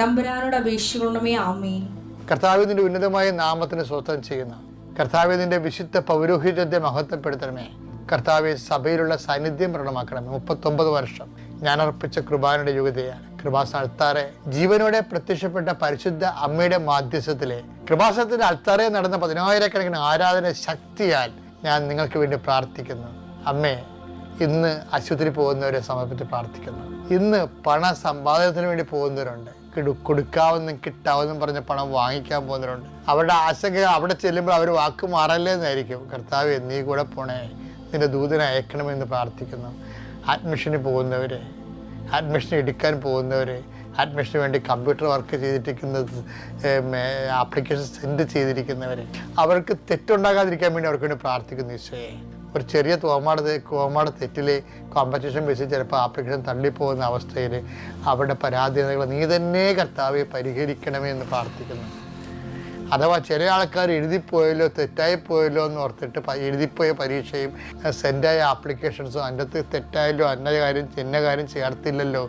തമ്പുരാനോട് അപേക്ഷിക്കണമേ ആമേ കർത്താവിന്റെ ഉന്നതമായ നാമത്തിന് സ്വസ്ഥം ചെയ്യുന്ന കർത്താവിന്റെ വിശുദ്ധ പൗരോഹിത്യത്തെ മഹത്വപ്പെടുത്തണമേ. കർത്താവ് സഭയിലുള്ള സാന്നിധ്യം പ്രകടമാക്കണമേ. മുപ്പത്തൊമ്പത് വർഷം ഞാൻ അർപ്പിച്ച കൃപാനയുടെ യുഗതയാണ് കൃപാസ അൾത്താറെ ജീവനോടെ പ്രത്യക്ഷപ്പെട്ട പരിശുദ്ധ അമ്മയുടെ മാധ്യസ്ഥത്തിലെ കൃപാസനത്തിന്റെ അൾത്താറെ നടന്ന പതിനായിരക്കണക്കിന് ആരാധന ശക്തിയാൽ ഞാൻ നിങ്ങൾക്ക് വേണ്ടി പ്രാർത്ഥിക്കുന്നു. അമ്മേ ഇന്ന് ആശുപത്രി പോകുന്നവരെ സമർപ്പിച്ച് പ്രാർത്ഥിക്കുന്നു. ഇന്ന് പണ സമ്പാദനത്തിന് വേണ്ടി പോകുന്നവരുണ്ട്. കിടു കൊടുക്കാവുന്നും കിട്ടാവുന്നും പറഞ്ഞ പണം വാങ്ങിക്കാൻ പോകുന്നവരുണ്ട്. അവരുടെ ആശങ്ക അവിടെ ചെല്ലുമ്പോൾ അവർ വാക്ക് മാറല്ലേ എന്നായിരിക്കും കർത്താവ് നീ കൂടെ പോണേ. നിന്റെ ദൂതനെ അയക്കണമെന്ന് പ്രാർത്ഥിക്കുന്നു. അഡ്മിഷന് പോകുന്നവർ അഡ്മിഷൻ എടുക്കാൻ പോകുന്നവർ അഡ്മിഷന് വേണ്ടി കമ്പ്യൂട്ടർ വർക്ക് ചെയ്തിരിക്കുന്നത് ആപ്ലിക്കേഷൻ സെൻഡ് ചെയ്തിരിക്കുന്നവർ അവർക്ക് തെറ്റുണ്ടാകാതിരിക്കാൻ വേണ്ടി അവർക്ക് വേണ്ടി പ്രാർത്ഥിക്കുന്നു ഈശോയെ. ഒരു ചെറിയ തോമാട് കോമാട് തെറ്റിൽ കോമ്പറ്റീഷൻ ബേസിൽ ചിലപ്പോൾ ആപ്ലിക്കേഷൻ തള്ളിപ്പോകുന്ന അവസ്ഥയിൽ അവരുടെ പരാധീനതകൾ നീ തന്നെ കർത്താവെ പരിഹരിക്കണമേ എന്ന് പ്രാർത്ഥിക്കുന്നു. അഥവാ ചില ആൾക്കാർ എഴുതിപ്പോയല്ലോ തെറ്റായി പോയല്ലോ എന്ന് ഓർത്തിട്ട് എഴുതിപ്പോയ പരീക്ഷയും സെൻഡായ ആപ്ലിക്കേഷൻസും അതിന്റെ തെറ്റായല്ലോ അന്ന കാര്യം ചെന്ന കാര്യം ചേർത്തില്ലല്ലോ.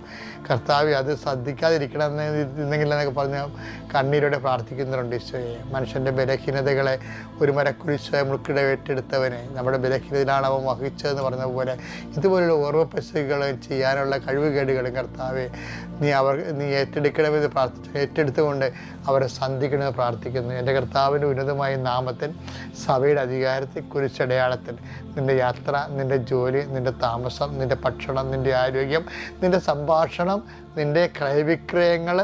കർത്താവ് അത് ശ്രദ്ധിക്കാതിരിക്കണം എന്നെങ്കിൽ എന്നൊക്കെ പറഞ്ഞ കണ്ണീരോടെ പ്രാർത്ഥിക്കുന്നുണ്ട് ഈശോയെ. മനുഷ്യന്റെ ബലഹീനതകളെ ഒരു മരക്കുരിശ മുൾക്കിട ഏറ്റെടുത്തവനെ നമ്മുടെ ബലഹീനതയിലാണ് അവൻ വഹിച്ചതെന്ന് പറഞ്ഞ പോലെ ഇതുപോലുള്ള ഓർമ്മ പെശകുകൾ ചെയ്യാനുള്ള കഴിവുകേടുകളും കർത്താവെ നീ അവർ നീ ഏറ്റെടുക്കണമെന്ന് പ്രാർത്ഥിച്ചു ഏറ്റെടുത്തുകൊണ്ട് അവരെ സന്ധിക്കണമെന്ന് പ്രാർത്ഥിക്കുന്നു. എന്റെ കർത്താവിന്റെ ഉന്നതമായ നാമത്തിൽ സഭയുടെ അധികാരത്തെ കുരിശടയാളത്തിൽ നിന്റെ യാത്ര നിന്റെ ജോലി നിന്റെ താമസം നിന്റെ ഭക്ഷണം നിന്റെ ആരോഗ്യം നിന്റെ സംഭാഷണം നിന്റെ ക്രയവിക്രയങ്ങൾ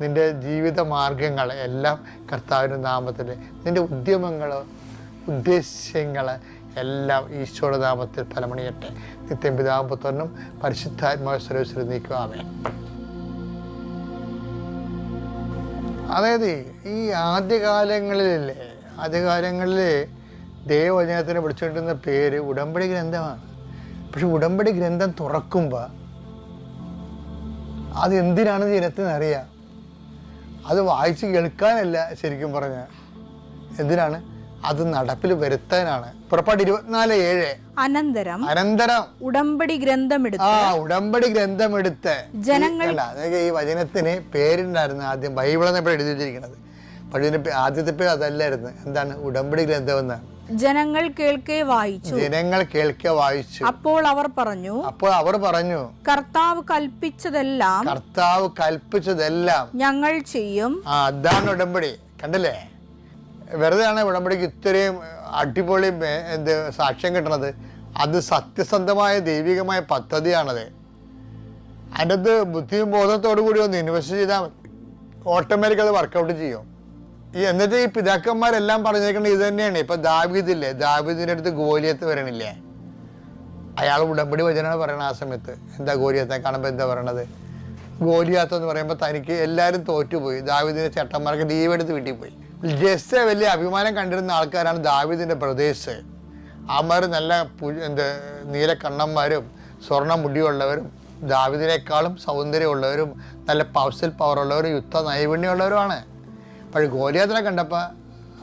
നിന്റെ ജീവിത മാർഗങ്ങൾ എല്ലാം കർത്താവിന്റെ നാമത്തിൽ നിന്റെ ഉദ്യമങ്ങൾ ഉദ്ദേശ്യങ്ങൾ എല്ലാം ഈശോയുടെ നാമത്തിൽ ഫലമണിയട്ടെ. നിത്യം പിതാവും പുത്രനും പരിശുദ്ധാത്മാവ് സ്വരൂപത്തിൽ നീക്കുവാമേ അതായത് ഈ ആദ്യകാലങ്ങളിലല്ലേ ആദ്യകാലങ്ങളിൽ ദൈവവചനത്തിന് വിളിച്ചുകൊണ്ടിരുന്ന പേര് ഉടമ്പടി ഗ്രന്ഥമാണ്. പക്ഷെ ഉടമ്പടി ഗ്രന്ഥം തുറക്കുമ്പോൾ അത് എന്തിനാണെന്ന് ജനത്തിന് അറിയാം അത് വായിച്ച് കേൾക്കാനല്ല ശരിക്കും പറഞ്ഞാൽ എന്തിനാണ്? അത് നടപ്പിൽ വരുത്താനാണ്. പുറപ്പാട് ഇരുപത്തിനാല് ഏഴ്. അനന്തരം അനന്തരം. ഉടമ്പടി ഗ്രന്ഥമെടുത്ത് ആ ഉടമ്പടി ഗ്രന്ഥമെടുത്ത്. ജനങ്ങൾ അതൊക്കെ ഈ വചനത്തിന് പേരുണ്ടായിരുന്നു ആദ്യം. ബൈബിൾ ഇപ്പോൾ എഴുതി വെച്ചിരിക്കുന്നത് പഴയ ആദ്യത്തെ പേര് അതല്ലായിരുന്നു. എന്താണ് ഉടമ്പടി ഗ്രന്ഥം എന്നാണ് ജനങ്ങൾ കേൾക്കെ വായിച്ചു. ജനങ്ങൾ കേൾക്കേ വായിച്ചു. അപ്പോൾ അവർ പറഞ്ഞു അപ്പോൾ അവർ പറഞ്ഞു കർത്താവ് കൽപ്പിച്ചതെല്ലാം കർത്താവ് കൽപ്പിച്ചതെല്ലാം ഞങ്ങൾ ചെയ്യും. അതാണ് ഉടമ്പടി. കണ്ടില്ലേ? വെറുതെ ആണ് ഉടമ്പടിക്ക് ഇത്രയും അടിപൊളി എന്ത് സാക്ഷ്യം കിട്ടണത്. അത് സത്യസന്ധമായ ദൈവികമായ പദ്ധതിയാണത്. അതിന്റെ അത് ബുദ്ധിയും ബോധത്തോടു കൂടി ഒന്ന് ഇൻവെസ്റ്റ് ചെയ്താൽ ഓട്ടോമാറ്റിക് അത് വർക്കൗട്ട് ചെയ്യും. ഈ എന്നിട്ട് ഈ പിതാക്കന്മാരെല്ലാം പറഞ്ഞേക്കുന്നത് ഇത് തന്നെയാണ്. ഇപ്പൊ ദാവീദില്ലേ? ദാവീദിന്റെ അടുത്ത് ഗോലിയത്ത് വരണില്ലേ? അയാൾ ഉടമ്പടി വചനാണ് പറയണത് ആ സമയത്ത്. എന്താ ഗോലിയത്തെ കാണുമ്പോൾ എന്താ പറയണത്? ഗോലിയാത്ത് എന്ന് പറയുമ്പോൾ തനിക്ക് എല്ലാവരും തോറ്റുപോയി. ദാവീദിന്റെ ചേട്ടന്മാർക്ക് ലീവ് എടുത്ത് വീട്ടിൽ പോയി. ജസ്റ്റ് വലിയ അഭിമാനം കണ്ടിരുന്ന ആൾക്കാരാണ് ദാവീദിന്റെ പ്രദേശ് അമർ നല്ല എന്ത് നീല കണ്ണന്മാരും സ്വർണ മുടിയുള്ളവരും ദാവിദിനേക്കാളും സൗന്ദര്യമുള്ളവരും നല്ല പൗസൽ പവറുള്ളവരും യുദ്ധ നൈപുണ്യമുള്ളവരുമാണ്. പക്ഷേ ഗോലിയാത്തിനെ കണ്ടപ്പോൾ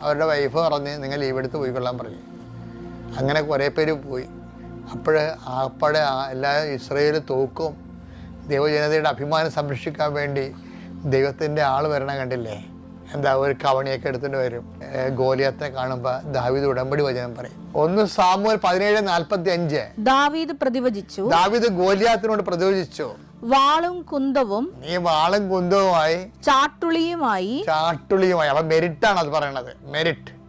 അവരുടെ വൈഫ് പറഞ്ഞ് നിങ്ങൾ ലീവ് എടുത്ത് പോയിക്കൊള്ളാൻ പറഞ്ഞു. അങ്ങനെ കുറേ പേര് പോയി. അപ്പോൾ ആപ്പടെ എല്ലാ ഇസ്രയേൽ തോക്കും ദൈവജനതയുടെ അഭിമാനം സംരക്ഷിക്കാൻ വേണ്ടി ദൈവത്തിന്റെ ആൾ വരണ കണ്ടില്ലേ? എന്താ ഒരു കവണിയൊക്കെ എടുത്തിട്ട് വരും. ഗോലിയത്തെ കാണുമ്പോൾ ദാവീദ് ഉടമ്പടി വചനം പറയും. ഒന്ന് സാമൂൽ പതിനേഴ് നാൽപ്പത്തി അഞ്ച് ദാവീദ് പ്രതിവചിച്ചു. ദാവീദ് ഗോലിയാത്തിനോട് പ്രതിവചിച്ചു. വാളും കുന്തവും നീ വാളും കുന്തവുമായി ചാട്ടുളിയുമായി ചാട്ടുളിയുമായി. അപ്പൊ മെരിറ്റാണ് അത് പറയണത്. മെരിറ്റ്.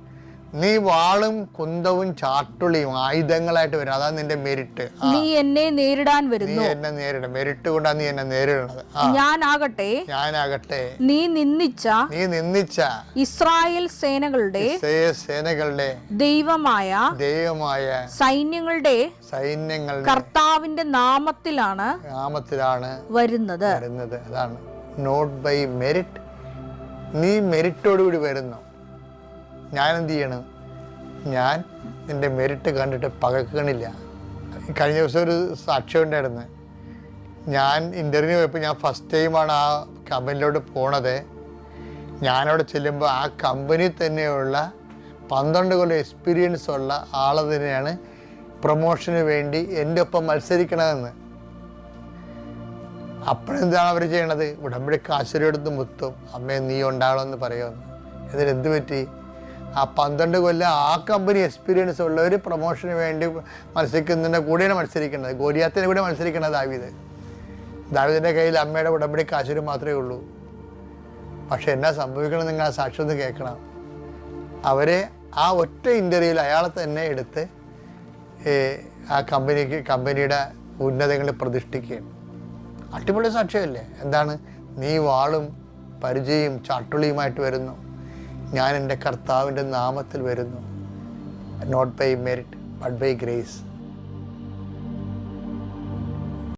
നീ വാളും കുന്തവും ചാട്ടുളിയും ആയുധങ്ങളായിട്ട് വരും. അതാണ് നിന്റെ മെരിറ്റ് നീ എന്നെ നേരിടാൻ നീ വരുന്നു. എന്നെ നേരിടും മെരിറ്റ് കൊണ്ടാ നീ എന്നെ നേരിടണത്. ആ. ഞാനാകട്ടെ. ഞാനാകട്ടെ. നീ നിന്ദിച്ച നീ നിന്ദിച്ച ഇസ്രായേൽ സേനകളുടെ സേനകളുടെ ദൈവമായ ദൈവമായ സൈന്യങ്ങളുടെ സൈന്യങ്ങളുടെ കർത്താവിന്റെ നാമത്തിലാണ് നാമത്തിലാണ് വരുന്നത്. വരുന്നത്. അതാണ്. നോട്ട് ബൈ മെരിറ്റ് നീ മെരിറ്റോടുകൂടി വരുന്നു. ഞാൻ എന്ത് ചെയ്യണം? ഞാൻ നിന്റെ മെരിറ്റ് കണ്ടിട്ട് പകക്കണില്ല. കഴിഞ്ഞ ദിവസം ഒരു സാക്ഷ്യം ഉണ്ടായിരുന്നു. ഞാൻ ഇന്റർവ്യൂ പോയപ്പോൾ ഞാൻ ഫസ്റ്റ് ടൈമാണ് ആ കമ്പനിയിലോട്ട് പോണത്. ഞാനവിടെ ചെല്ലുമ്പോൾ ആ കമ്പനി തന്നെയുള്ള പന്ത്രണ്ട് കൊല്ലം എക്സ്പീരിയൻസ് ഉള്ള ആൾ തന്നെയാണ് പ്രൊമോഷന് വേണ്ടി എന്റെ ഒപ്പം മത്സരിക്കണമെന്ന് അപ്പോഴെന്താണ് അവർ ചെയ്യണത്? ഉടമ്പടി കാശുരെടുത്ത് മുത്തും. അമ്മയെ നീ ഉണ്ടാകണമെന്ന് പറയുമെന്ന്. എന്നിട്ട് എന്ത് പറ്റി? ആ പന്ത്രണ്ട് കൊല്ലം ആ കമ്പനി എക്സ്പീരിയൻസ് ഉള്ളവർ പ്രൊമോഷന് വേണ്ടി മത്സരിക്കുന്നതിന്റെ കൂടെയാണ് മത്സരിക്കുന്നത്. ഗോലിയാത്തിന്റെ കൂടെ മത്സരിക്കുന്നത് ദാവീദ്. ദാവീദിന്റെ കയ്യിൽ അമ്മയുടെ ഉടമ്പടി കാശുര് മാത്രമേ ഉള്ളൂ. പക്ഷെ എന്നാ സംഭവിക്കണം നിങ്ങൾ ആ സാക്ഷി ഒന്ന് കേൾക്കണം. അവരെ ആ ഒറ്റ ഇന്റർവ്യൂവിൽ അയാളെ തന്നെ എടുത്ത് ആ കമ്പനിക്ക് കമ്പനിയുടെ ഉന്നതങ്ങളിൽ പ്രതിഷ്ഠിക്കുകയാണ് അടിപൊളി സാക്ഷ്യമല്ലേ എന്താണ്? നീ വാളും പരിചയം ചാട്ടുളിയുമായിട്ട് വരുന്നു. ഞാൻ എന്റെ കർത്താവിന്റെ നാമത്തിൽ വരുന്നു. Not by merit but by grace